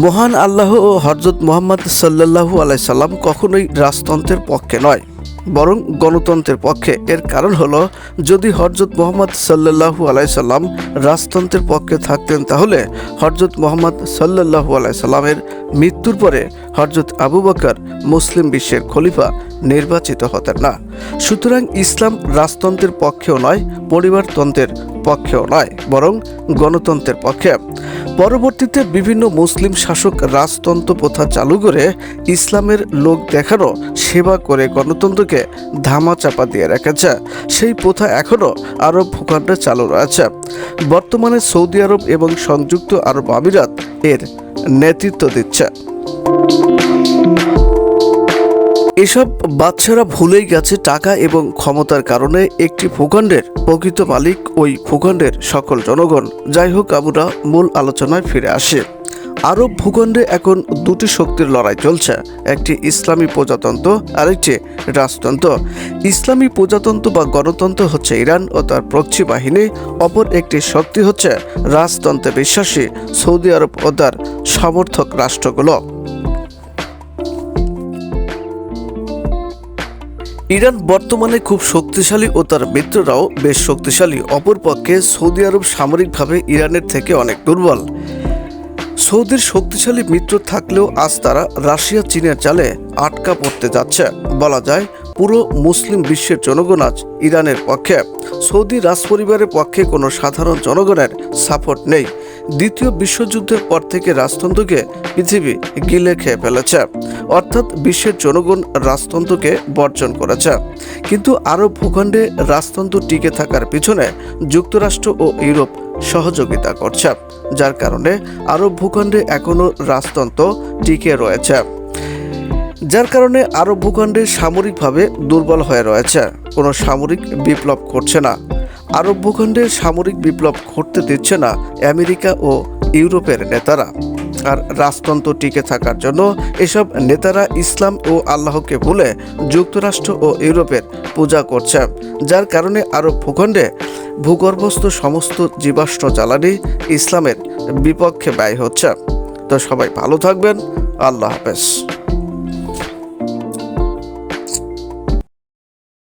মহান আল্লাহ ও হরজত মোহাম্মদ সাল্লাহু আলাইসাল্লাম কখনোই রাজতন্ত্রের পক্ষে নয়, বরং গণতন্ত্রের পক্ষে। এর কারণ হলো, যদি হরজত মোহাম্মদ সাল্লাহু আলাইসাল্লাম রাজতন্ত্রের পক্ষে থাকতেন, তাহলে হরজত মোহাম্মদ সাল্লাহু আলাইসাল্লামের মৃত্যুর পরে হরজত আবু বকর মুসলিম বিশ্বের খলিফা নির্বাচিত হতেন না। সুতরাং ইসলাম রাজতন্ত্রের পক্ষেও নয়, পরিবারতন্ত্রের পক্ষেও নয়, বরং গণতন্ত্রের পক্ষে। পরবর্তীতে বিভিন্ন মুসলিম শাসক রাজতন্ত্র প্রথা চালু করে ইসলামের লোক দেখানো সেবা করে গণতন্ত্রকে ধামা চাপা দিয়ে রেখেছে। সেই প্রথা এখনও আরব ভূখণ্ডে চালু রয়েছে। বর্তমানে সৌদি আরব এবং সংযুক্ত আরব আমিরাত এর নেতৃত্ব দিচ্ছে। এসব বাচ্চারা ভুলেই গেছে টাকা এবং ক্ষমতার কারণে একটি ভূখণ্ডের প্রকৃত মালিক ওই ভূখণ্ডের সকল জনগণ। যাই হোক আমরা মূল আলোচনায় ফিরে আসি। আরব ভূখণ্ডে এখন দুটি শক্তির লড়াই চলছে, একটি ইসলামী প্রজাতন্ত্র, আরেকটি রাজতন্ত্র। ইসলামী প্রজাতন্ত্র বা গণতন্ত্র হচ্ছে ইরান ও তার প্রক্ষী বাহিনী, অপর একটি শক্তি হচ্ছে রাজতন্ত্রে বিশ্বাসী সৌদি আরব ও তার সমর্থক রাষ্ট্রগুলো। ইরান বর্তমানে খুব শক্তিশালী ও তার মিত্ররাও বেশ শক্তিশালী। অপরপক্ষে সৌদি আরব সামরিকভাবে ইরানের থেকে অনেক দুর্বল। সৌদির শক্তিশালী মিত্র থাকলেও আজ তারা রাশিয়া, চীনের চালে আটকা পড়তে যাচ্ছে। বলা যায়, পুরো মুসলিম বিশ্বের জনগণ আজ ইরানের পক্ষে। সৌদি রাজপরিবারের পক্ষে কোনো সাধারণ জনগণের সাপোর্ট নেই। দ্বিতীয় বিশ্বযুদ্ধের পর থেকে রাজতন্ত্রকে পৃথিবী গিলে খেয়ে ফেলেছে। অর্থাৎ বিশ্বের জনগণ রাজতন্ত্রকে বর্জন করেছে। কিন্তু আরব ভূখণ্ডে রাজতন্ত্র টিকে থাকার পিছনে যুক্তরাষ্ট্র ও ইউরোপ সহযোগিতা করছে, যার কারণে আরব ভূখণ্ডে এখনও রাজতন্ত্র টিকে রয়েছে, যার কারণে আরব ভূখণ্ডে সামরিকভাবে দুর্বল হয়ে রয়েছে। কোনো সামরিক বিপ্লব করছে না। আরব ভূখণ্ডে সামরিক বিপ্লব ঘটতে দিচ্ছে না আমেরিকা ও ইউরোপের নেতারা। আর রাজতন্ত্র টিকে থাকার জন্য এসব নেতারা ইসলাম ও আল্লাহকে ভুলে যুক্তরাষ্ট্র ও ইউরোপের পূজা করছে, যার কারণে আরব ভূখণ্ডে ভূগর্ভস্থ সমস্ত জীবাশ্ম জ্বালানি ইসলামের বিপক্ষে ব্যয় হচ্ছে। তো সবাই ভালো থাকবেন, আল্লাহ হাফেজ।